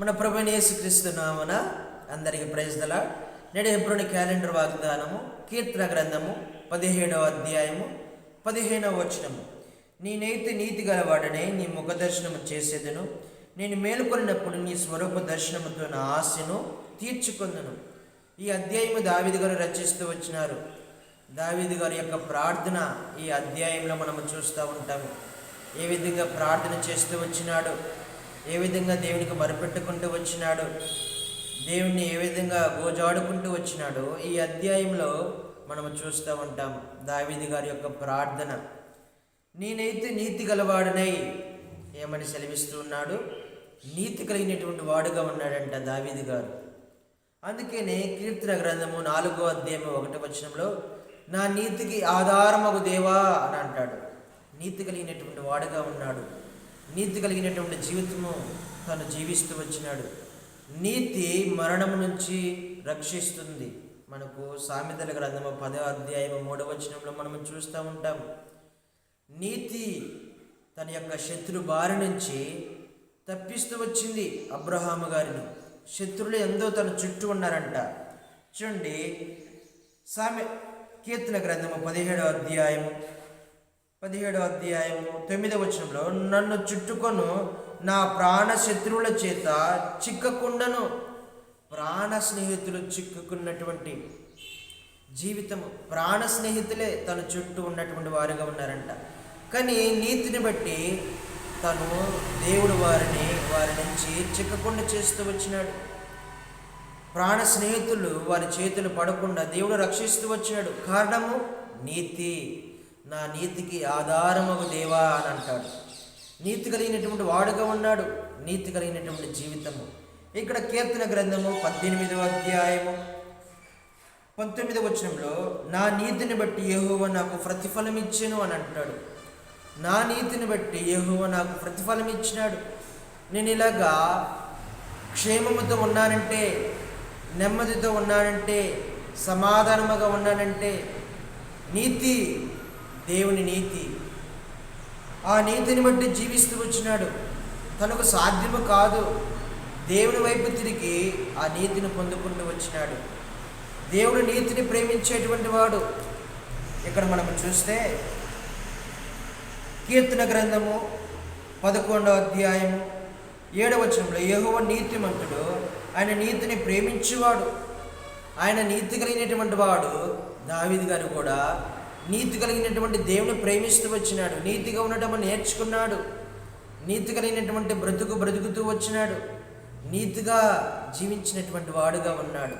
మన ప్రభుని యేసుక్రీస్తు నామన అందరికి ప్రజల నేడు ఎప్పుడుని క్యాలెండర్ వాగ్దానము కీర్తన గ్రంథము పదిహేడవ అధ్యాయము పదిహేనవ వచనము. నేనైతే నీతి గలవాడనే నీ ముఖ దర్శనము చేసేదను. నేను మేలుకొనినప్పుడు నీ స్వరూప దర్శనముతో నా ఆశను తీర్చుకుందును. ఈ అధ్యాయము దావిది గారు రచిస్తూ వచ్చినారు. దావీదు గారి యొక్క ప్రార్థన ఈ అధ్యాయంలో మనము చూస్తూ ఉంటాము. ఏ విధంగా ప్రార్థన చేస్తూ వచ్చినాడు? ఏ విధంగా దేవునికి మరిపెట్టుకుంటూ వచ్చినాడు? దేవుణ్ణి ఏ విధంగా గోజాడుకుంటూ వచ్చినాడో ఈ అధ్యాయంలో మనము చూస్తూ ఉంటాం. దావీది గారి యొక్క ప్రార్థన. నేనైతే నీతి గలవాడనై ఏమని సెలవిస్తూ ఉన్నాడు? నీతి కలిగినటువంటి వాడుగా ఉన్నాడంట దావిది గారు. అందుకనే కీర్తన గ్రంథము నాలుగో అధ్యాయం ఒకటి వచనంలో నా నీతికి ఆధారమగు దేవా అని అంటాడు. నీతి కలిగినటువంటి వాడుగా ఉన్నాడు. నీతి కలిగినటువంటి జీవితము తను జీవిస్తూ వచ్చినాడు. నీతి మరణము నుంచి రక్షిస్తుంది. మనకు సామెతల గ్రంథము పదో అధ్యాయము మూడవ వచనంలో మనము చూస్తూ ఉంటాం. నీతి తన యొక్క శత్రు బారి నుంచి తప్పిస్తూ వచ్చింది అబ్రహాము గారిని. శత్రులు ఎంతో తన చుట్టూ ఉన్నారంట. చూడండి సామె కీర్తన గ్రంథము పదిహేడవ అధ్యాయము పదిహేడవ అధ్యాయము తొమ్మిదవ వచనంలో నన్ను చుట్టుకొను నా ప్రాణ శత్రువుల చేత చిక్కకుండను. ప్రాణ స్నేహితులు చిక్కుకున్నటువంటి జీవితము ప్రాణ స్నేహితులే తన చుట్టూ ఉన్నటువంటి వారుగా ఉన్నారంట. కానీ నీతిని బట్టి తను దేవుడు వారిని వారి నుంచి చిక్కకుండా చేస్తూ వచ్చినాడు. ప్రాణ స్నేహితులు వారి చేతులు పడకుండా దేవుడు రక్షిస్తూ వచ్చాడు కారణము నీతి. నా నీతికి ఆధారమగు దేవా అని అంటాడు. నీతి కలిగినటువంటి వాడుగా ఉన్నాడు నీతి కలిగినటువంటి జీవితము. ఇక్కడ కీర్తన గ్రంథము పద్దెనిమిదవ అధ్యాయము. పంతొమ్మిదవ వచనంలో నా నీతిని బట్టి యెహోవా నాకు ప్రతిఫలం ఇచ్చాను అని అంటున్నాడు. నా నీతిని బట్టి యెహోవా నాకు ప్రతిఫలం ఇచ్చినాడు నేను ఇలాగా క్షేమముతో ఉన్నానంటే నెమ్మదితో ఉన్నానంటే సమాధానముగా ఉన్నానంటే నీతి దేవుని నీతి. ఆ నీతిని బట్టి జీవిస్తూ వచ్చినాడు. తనకు సాధ్యము కాదు. దేవుని వైపు తిరిగి ఆ నీతిని పొందుకుంటూ వచ్చినాడు. దేవుడు నీతిని ప్రేమించేటువంటి వాడు. ఇక్కడ మనం చూస్తే కీర్తన గ్రంథము పదకొండవ అధ్యాయము ఏడవచనంలో యహువ నీతిమంతుడు ఆయన నీతిని ప్రేమించువాడు. ఆయన నీతి కలిగినటువంటి వాడు దావిది గారు కూడా నీతి కలిగినటువంటి దేవుని ప్రేమిస్తూ వచ్చినాడు. నీతిగా ఉండటం నేర్చుకున్నాడు. నీతి కలిగినటువంటి బ్రతుకు బ్రతుకుతూ వచ్చినాడు. నీతిగా జీవించినటువంటి వాడుగా ఉన్నాడు.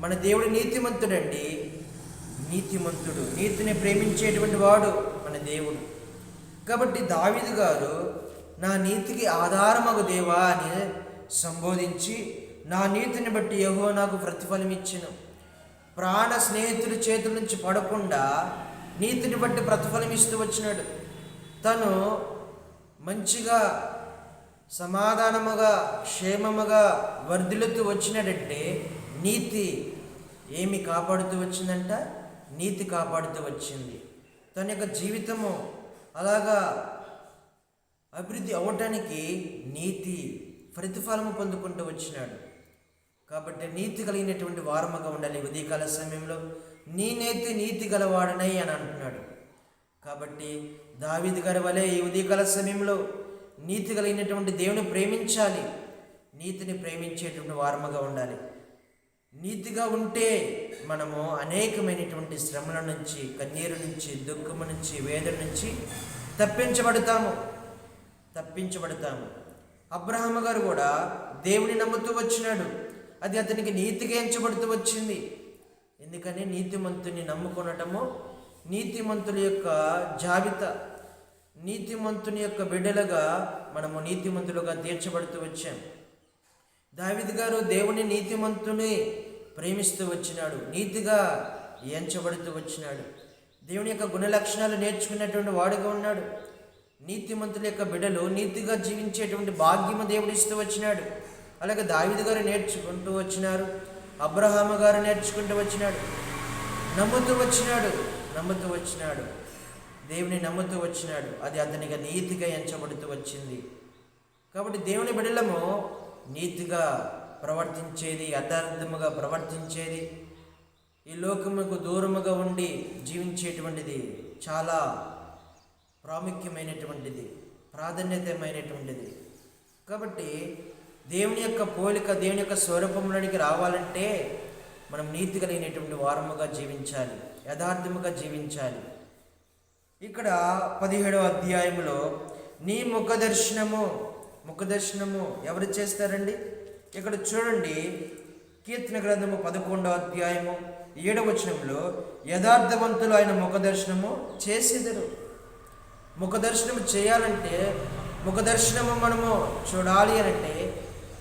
మన దేవుడు నీతిమంతుడండి. నీతిమంతుడు. నీతిని ప్రేమించేటువంటి వాడు మన దేవుడు. కాబట్టి దావిదు గారు నా నీతికి ఆధారమగు దేవా అని సంబోధించి నా నీతిని బట్టి యహో నాకు ప్రతిఫలం ఇచ్చిన ప్రాణ స్నేహితుడి చేతుల నుంచి పడకుండా నీతిని బట్టి ప్రతిఫలం ఇస్తూ వచ్చినాడు. తను మంచిగా సమాధానముగా క్షేమముగా వర్ధిల్లుతూ వచ్చినాడంటే నీతి ఏమి కాపాడుతూ వచ్చిందంట? నీతి కాపాడుతూ వచ్చింది. తన యొక్క జీవితము అలాగా అభివృద్ధి అవ్వటానికి నీతి ప్రతిఫలము పొందుకుంటూ వచ్చినాడు. కాబట్టి నీతి కలిగినటువంటి వారముగా ఉండాలి ఉదయకాల సమయంలో. నేనైతే నీతి గలవాడనై అని అంటున్నాడు. కాబట్టి దావిది గారి వలె ఈ ఉదయకాల సమయంలో నీతి కలిగినటువంటి దేవుని ప్రేమించాలి. నీతిని ప్రేమించేటువంటి వారముగా ఉండాలి. నీతిగా ఉంటే మనము అనేకమైనటువంటి శ్రమల నుంచి కన్నీరు నుంచి దుఃఖము నుంచి వేదన నుంచి తప్పించబడతాము. తప్పించబడతాము. అబ్రహం గారు కూడా దేవుని నమ్ముతూ వచ్చినాడు. అది అతనికి నీతిగా ఎంచబడుతూ వచ్చింది. ఎందుకని నీతిమంతుని నమ్ముకొనటము నీతిమంతుల యొక్క జాబితా నీతిమంతుని యొక్క బిడ్డలుగా మనము నీతిమంతులుగా తీర్చబడుతూ వచ్చాం. దావిద్ గారు దేవుని నీతిమంతుని ప్రేమిస్తూ వచ్చినాడు నీతిగా ఎంచబడుతూ వచ్చినాడు. దేవుని యొక్క గుణ లక్షణాలు నేర్చుకున్నటువంటి వాడుగా ఉన్నాడు. నీతిమంతుల యొక్క బిడ్డలు నీతిగా జీవించేటువంటి భాగ్యము దేవుడు ఇస్తూ వచ్చినాడు. అలాగే దావిద్ గారు నేర్చుకుంటూ వచ్చినారు. అబ్రహాము గారు నేర్చుకుంటూ వచ్చినాడు. నమ్ముతూ వచ్చినాడు. నమ్ముతూ వచ్చినాడు. దేవుని నమ్ముతూ వచ్చినాడు. అది అతనికి నీతిగా ఎంచబడుతూ వచ్చింది. కాబట్టి దేవుని బిడలము నీతిగా ప్రవర్తించేది యథార్థముగా ప్రవర్తించేది ఈ లోకముకు దూరముగా ఉండి జీవించేటువంటిది చాలా ప్రాముఖ్యమైనటువంటిది ప్రాధాన్యతమైనటువంటిది. కాబట్టి దేవుని యొక్క పోలిక దేవుని యొక్క స్వరూపంలోనికి రావాలంటే మనం నీతి కలిగినటువంటి వారముగా జీవించాలి యథార్థముగా జీవించాలి. ఇక్కడ పదిహేడవ అధ్యాయంలో నీ ముఖ దర్శనము ముఖ దర్శనము ఎవరు చేస్తారండి? ఇక్కడ చూడండి కీర్తన గ్రంథము పదకొండవ అధ్యాయము ఏడవచనంలో యథార్థవంతులు ఆయన ముఖ దర్శనము చేసేదరు. ముఖ దర్శనం చేయాలంటే ముఖ దర్శనము మనము చూడాలి అనంటే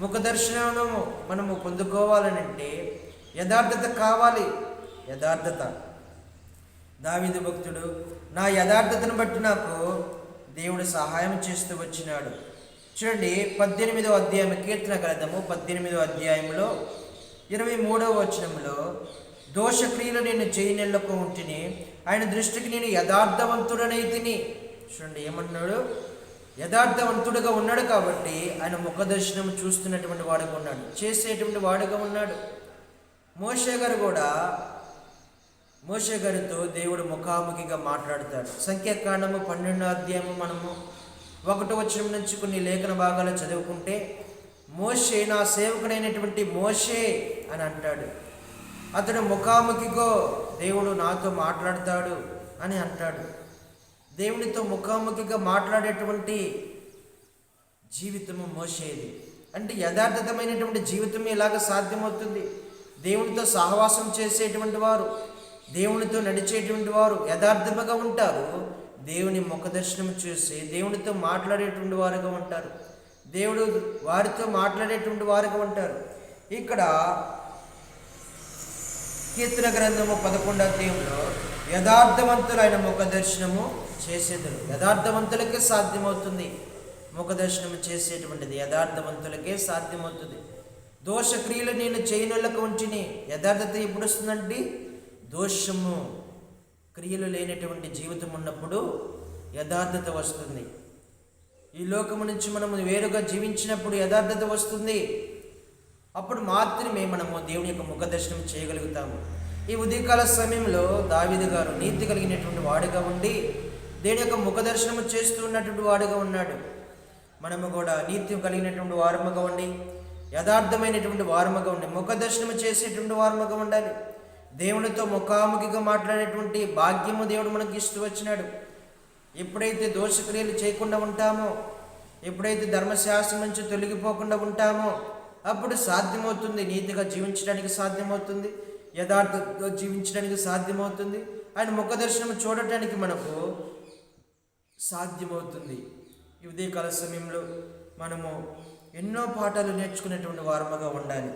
ముఖ దర్శనము మనము పొందుకోవాలనంటే యథార్థత కావాలి. యథార్థత. దావిదు భక్తుడు నా యథార్థతను బట్టి నాకు దేవుడు సహాయం చేస్తూ వచ్చినాడు. చూడండి పద్దెనిమిదో అధ్యాయం కీర్తన గ్రంథము పద్దెనిమిదో అధ్యాయంలో ఇరవై మూడవ వచనంలో దోషక్రియలు నేను చేయనెళ్ళకు ఉంటిని ఆయన దృష్టికి నేను యథార్థవంతుడనైతిని చూడండి ఏమన్నాడు? యథార్థవంతుడుగా ఉన్నాడు కాబట్టి ఆయన ముఖదర్శనం చూస్తున్నటువంటి వాడుగా ఉన్నాడు. చేసేటువంటి వాడుగా ఉన్నాడు. మోషే గారు కూడా మోషే గారితో దేవుడు ముఖాముఖిగా మాట్లాడతాడు. సంఖ్యాకాండము పన్నెండో అధ్యాయము మనము ఒకటో వచ్చిన నుంచి కొన్ని లేఖన భాగాలు చదువుకుంటే మోషే నా సేవకుడైనటువంటి మోషే అని అంటాడు. అతడు ముఖాముఖిగో దేవుడు నాతో మాట్లాడతాడు అని అంటాడు. దేవునితో ముఖాముఖిగా మాట్లాడేటువంటి జీవితము మోసేది అంటే యథార్థతమైనటువంటి జీవితం ఎలాగ సాధ్యమవుతుంది? దేవునితో సహవాసం చేసేటువంటి వారు దేవునితో నడిచేటువంటి వారు యథార్థముగా ఉంటారు. దేవుని ముఖ దర్శనం చూసి దేవునితో మాట్లాడేటువంటి వారుగా ఉంటారు. దేవుడు వారితో మాట్లాడేటువంటి వారుగా ఉంటారు. ఇక్కడ కీర్తన గ్రంథము పదకొండో యథార్థవంతులైన ముఖ దర్శనము చేసేదరు. యథార్థవంతులకే సాధ్యమవుతుంది ముఖ దర్శనము చేసేటువంటిది. యథార్థవంతులకే సాధ్యమవుతుంది. దోషక్రియలు నేను చేయనులకు ఉంచిని యథార్థత ఎప్పుడు వస్తుందంటే దోషము క్రియలు లేనటువంటి జీవితం ఉన్నప్పుడు యథార్థత వస్తుంది. ఈ లోకము నుంచి మనము వేరుగా జీవించినప్పుడు యథార్థత వస్తుంది. అప్పుడు మాత్రమే మనము దేవుని యొక్క ముఖ దర్శనం చేయగలుగుతాము. ఈ ఉదయకాల సమయంలో దావిద గారు నీతి కలిగినటువంటి వాడుగా ఉండి దేని యొక్క ముఖదర్శనము చేస్తూ ఉన్నటువంటి వాడుగా ఉన్నాడు. మనము కూడా నీతి కలిగినటువంటి వారముగా ఉండి యథార్థమైనటువంటి వారముగా ఉండి ముఖదర్శనము చేసేటువంటి వారముగా ఉండాలి. దేవునితో ముఖాముఖిగా మాట్లాడేటువంటి భాగ్యము దేవుడు మనకి ఇస్తూ వచ్చినాడు. ఎప్పుడైతే దోషక్రియలు చేయకుండా ఉంటామో ఎప్పుడైతే ధర్మశాస్త్రం నుంచి తొలగిపోకుండా ఉంటామో అప్పుడు సాధ్యమవుతుంది నీతిగా జీవించడానికి సాధ్యమవుతుంది. యథార్థంగా జీవించడానికి సాధ్యమవుతుంది. ఆయన ముఖ దర్శనం చూడటానికి మనకు సాధ్యమవుతుంది. ఇదే ఉదయకాల సమయంలో మనము ఎన్నో పాఠాలు నేర్చుకునేటువంటి వారముగా ఉండాలి.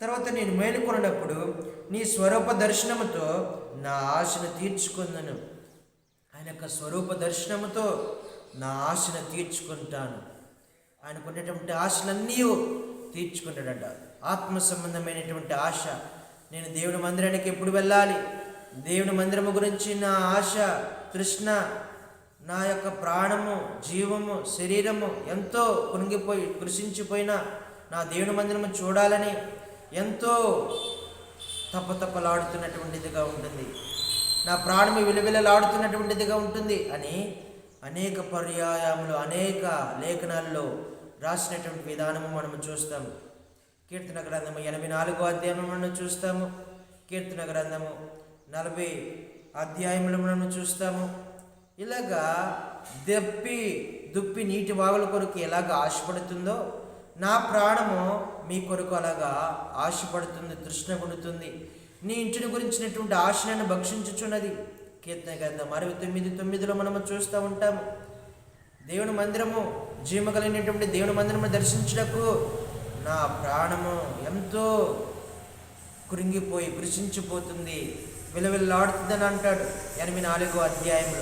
తర్వాత నేను మేలుకొనప్పుడు నీ స్వరూప దర్శనముతో నా ఆశను తీర్చుకుందను ఆయన యొక్క స్వరూప దర్శనముతో నా ఆశను తీర్చుకుంటాను. ఆయనకు ఉన్నటువంటి ఆశలన్నీ తీర్చుకుంటాడట. ఆత్మ సంబంధమైనటువంటి ఆశ నేను దేవుని మందిరానికి ఎప్పుడు వెళ్ళాలి? దేవుని మందిరము గురించి నా ఆశ తృష్ణ నా యొక్క ప్రాణము జీవము శరీరము ఎంతో కునిగిపోయి కృషించిపోయిన నా దేవుని మందిరము చూడాలని ఎంతో తపతపలాడుతున్నటువంటిదిగా ఉంటుంది. నా ప్రాణము విలువిలలాడుతున్నటువంటిదిగా ఉంటుంది అని అనేక పర్యాయములు అనేక లేఖనాల్లో రాసినటువంటి విధానము మనము చూస్తాము. కీర్తన గ్రంథము ఎనభై నాలుగో అధ్యాయం చూస్తాము. కీర్తన గ్రంథము నలభై అధ్యాయములు చూస్తాము. ఇలాగా దెప్పి దుప్పి నీటి వాగుల కొరకు ఎలాగ ఆశపడుతుందో నా ప్రాణము మీ కొరకు అలాగా ఆశపడుతుంది తృష్ణ కొడుతుంది నీ ఇంటిని గురించినటువంటి ఆశ నన్ను భక్షించుచున్నది. కీర్తన గ్రంథం అరవై తొమ్మిది తొమ్మిదిలో మనము చూస్తూ ఉంటాము. దేవుని మందిరము జీవ కలిగినటువంటి దేవుని మందిరము దర్శించుటకు నా ప్రాణము ఎంతో కృంగిపోయి కృషించిపోతుంది విలవిల్లాడుతుందని అంటాడు ఎనభై నాలుగో అధ్యాయంలో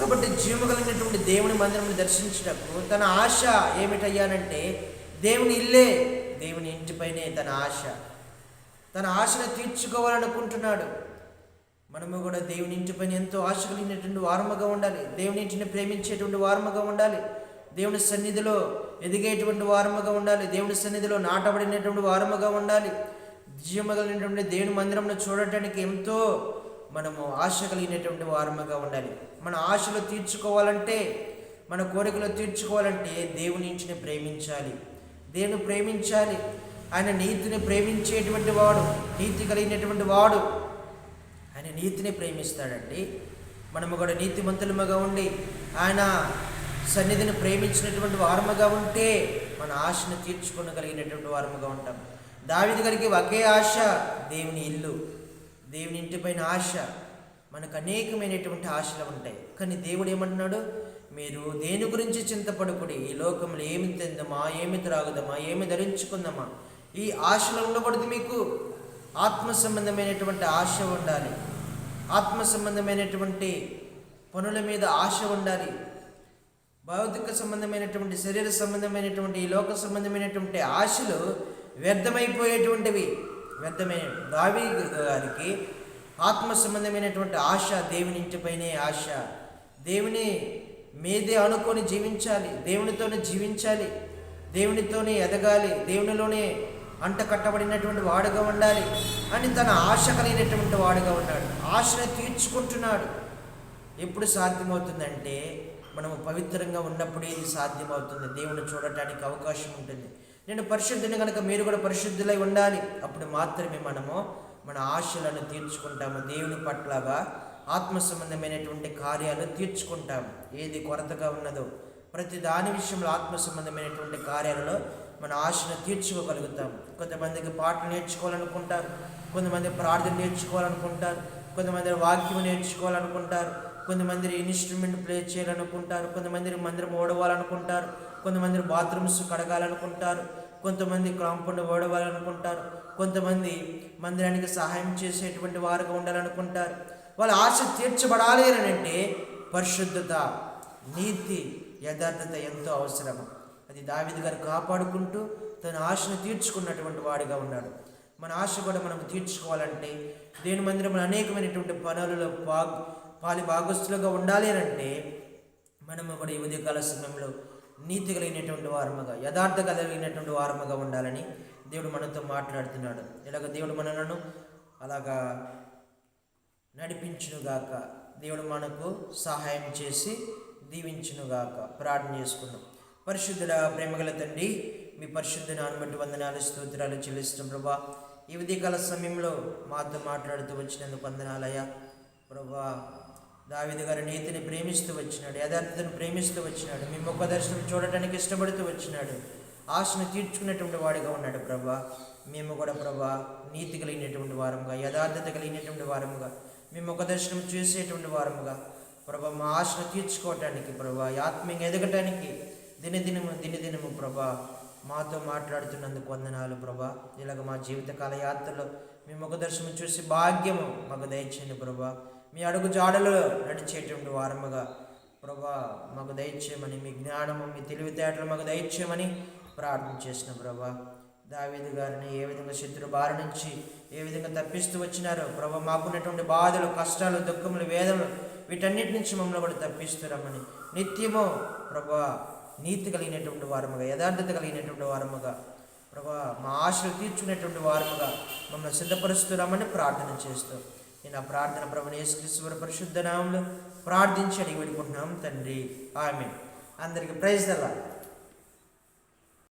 కాబట్టి జీవము కలిగినటువంటి దేవుని మందిరమును దర్శించుటకు తన ఆశ ఏమిటయ్యానంటే దేవుని ఇల్లే దేవుని ఇంటిపైనే తన ఆశ. తన ఆశను తీర్చుకోవాలనుకుంటున్నాడు. మనము కూడా దేవుని ఇంటిపైన ఎంతో ఆశ కలిగినటువంటి వారముగా ఉండాలి. దేవుని ఇంటిని ప్రేమించేటువంటి వారముగా ఉండాలి. దేవుని సన్నిధిలో ఎదిగేటువంటి వారముగా ఉండాలి. దేవుని సన్నిధిలో నాటబడినటువంటి వారముగా ఉండాలి. జీవమగలిగినటువంటి దేవుని మందిరంను చూడటానికి ఎంతో మనము ఆశ కలిగినటువంటి వారముగా ఉండాలి. మన ఆశలు తీర్చుకోవాలంటే మన కోరికలు తీర్చుకోవాలంటే దేవుని ఇంటిని ప్రేమించాలి. దేవుని ప్రేమించాలి. ఆయన నీతిని ప్రేమించేటువంటి వాడు నీతి కలిగినటువంటి వాడు ఆయన నీతిని ప్రేమిస్తాడండి. మనము కూడా నీతిమంతులముగా ఉండి ఆయన సన్నిధిని ప్రేమించినటువంటి వారముగా ఉంటే మన ఆశను తీర్చుకోగలిగినటువంటి వారముగా ఉంటాం. దావిది గారికి ఒకే ఆశ దేవుని ఇల్లు. దేవుని ఇంటిపైన ఆశ. మనకు అనేకమైనటువంటి ఆశలు ఉంటాయి. కానీ దేవుడు ఏమంటున్నాడు? మీరు దేని గురించి చింతపడకుడి? ఈ లోకంలో ఏమి తిందమా? ఏమి త్రాగుదమా? ఏమి ధరించుకుందామా? ఈ ఆశలు ఉండకూడదు మీకు ఆత్మ సంబంధమైనటువంటి ఆశ ఉండాలి. ఆత్మ సంబంధమైనటువంటి పనుల మీద ఆశ ఉండాలి. భౌతిక సంబంధమైనటువంటి శరీర సంబంధమైనటువంటి ఈ లోక సంబంధమైనటువంటి ఆశలు వ్యర్థమైపోయేటువంటివి. వ్యర్థమైన దావి గారికి ఆత్మ సంబంధమైనటువంటి ఆశ దేవుని ఇంటిపైనే ఆశ. దేవుని మీదే అనుకొని జీవించాలి దేవునితోనే జీవించాలి దేవునితోనే ఎదగాలి దేవునిలోనే అంట కట్టబడినటువంటి వాడుగా ఉండాలి అని తన ఆశ కలిగినటువంటి వాడుగా ఉన్నాడు. ఆశను తీర్చుకుంటున్నాడు. ఎప్పుడు సాధ్యమవుతుందంటే మనము పవిత్రంగా ఉన్నప్పుడే ఇది సాధ్యమవుతుంది. దేవుని చూడటానికి అవకాశం ఉంటుంది. నేను పరిశుద్ధిని కనుక మీరు కూడా పరిశుద్ధులై ఉండాలి అప్పుడు మాత్రమే మనము మన ఆశలను తీర్చుకుంటాము. దేవుని పట్లగా ఆత్మ సంబంధమైనటువంటి కార్యాలు తీర్చుకుంటాము. ఏది కొరతగా ఉన్నదో ప్రతి దాని విషయంలో ఆత్మ సంబంధమైనటువంటి కార్యాలలో మన ఆశను తీర్చుకోగలుగుతాం కొంతమందికి పాటలు నేర్చుకోవాలనుకుంటారు కొంతమంది ప్రార్థన నేర్చుకోవాలనుకుంటారు కొంతమంది వాక్యం నేర్చుకోవాలనుకుంటారు కొంతమంది ఇన్స్ట్రుమెంట్ ప్లే చేయాలనుకుంటారు కొంతమంది మందిరం ఓడవాలనుకుంటారు కొంతమంది బాత్రూమ్స్ కడగాలనుకుంటారు కొంతమంది కాంపౌండ్ ఓడవాలనుకుంటారు కొంతమంది మందిరానికి సహాయం చేసేటువంటి వారుగా ఉండాలనుకుంటారు. వాళ్ళ ఆశ తీర్చబడాలి అని అంటే పరిశుద్ధత నీతి యథార్థత ఎంతో అవసరము అది దావిద గారు కాపాడుకుంటూ తన ఆశను తీర్చుకున్నటువంటి వాడిగా ఉన్నాడు. మన ఆశ కూడా మనం తీర్చుకోవాలంటే దేని మందిరం అనేకమైనటువంటి పనులలో పా పాలి భాగస్తులుగా ఉండాలి అని అంటే మనము కూడా ఈ ఉదయకాల సమయంలో నీతి కలిగినటువంటి వారముగా యథార్థ కలిగినటువంటి వారముగా ఉండాలని దేవుడు మనతో మాట్లాడుతున్నాడు. ఇలాగ దేవుడు మనలను అలాగా నడిపించునుగాక దేవుడు మనకు సహాయం చేసి దీవించునుగాక ప్రార్థన చేసుకున్నాం. పరిశుద్ధుడ ప్రేమగల తండ్రి మీ పరిశుద్ధ నాన్నబట్టి వందనాలు స్తోత్రాలు చెల్లిస్తాం ప్రభా. ఈ ఉదయకాల సమయంలో మాతో మాట్లాడుతూ వచ్చినందుకు వందనాలయ్యా. ప్రభా దావిది గారి నీతిని ప్రేమిస్తూ వచ్చినాడు యథార్థతను ప్రేమిస్తూ వచ్చినాడు మీ ముఖ దర్శనం చూడటానికి ఇష్టపడుతూ వచ్చినాడు ఆశను తీర్చుకునేటువంటి వాడిగా ఉన్నాడు ప్రభా. మేము కూడా ప్రభా నీతి కలిగినటువంటి వారముగా యథార్థత కలిగినటువంటి వారముగా మీ ముఖ దర్శనం చేసేటువంటి వారముగా ప్రభా మా ఆశను తీర్చుకోవటానికి ప్రభా ఆత్మీయంగా ఎదగటానికి దినదినము దినదినము ప్రభా మాతో మాట్లాడుతున్నందుకు వందనాలు ప్రభా. ఇలాగ మా జీవితకాల యాత్రలో మీ ముఖ దర్శనం చూసి భాగ్యము మాకు దయచేయండి ప్రభా. మీ అడుగు జాడలో నడిచేటువంటి వారముగా ప్రభా మాకు దయచేయమని మీ జ్ఞానము మీ తెలివితేటలు మాకు దయచేయమని ప్రార్థన చేసిన ప్రభా. దావీదు గారిని ఏ విధంగా శత్రు బారి నుంచి ఏ విధంగా తప్పిస్తూ వచ్చినారో ప్రభా మాకున్నటువంటి బాధలు కష్టాలు దుఃఖములు వేదనలు వీటన్నిటి నుంచి మమ్మల్ని కూడా తప్పిస్తున్నామని నిత్యము ప్రభా నీతి కలిగినటువంటి వారముగా యథార్థత కలిగినటువంటి వారముగా ప్రభా మా ఆశలు తీర్చుకునేటువంటి వారముగా మమ్మల్ని సిద్ధపరుస్తున్నామని ప్రార్థన చేస్తాం నేను ఆ ప్రార్థన ప్రభునేశ్వర యేసుక్రీశ్వర పరిశుద్ధ నామంలో ప్రార్థించి అడిగి పెట్టుకుంటున్నాం తండ్రి. ఆమె అందరికీ ప్రైజ్ అలా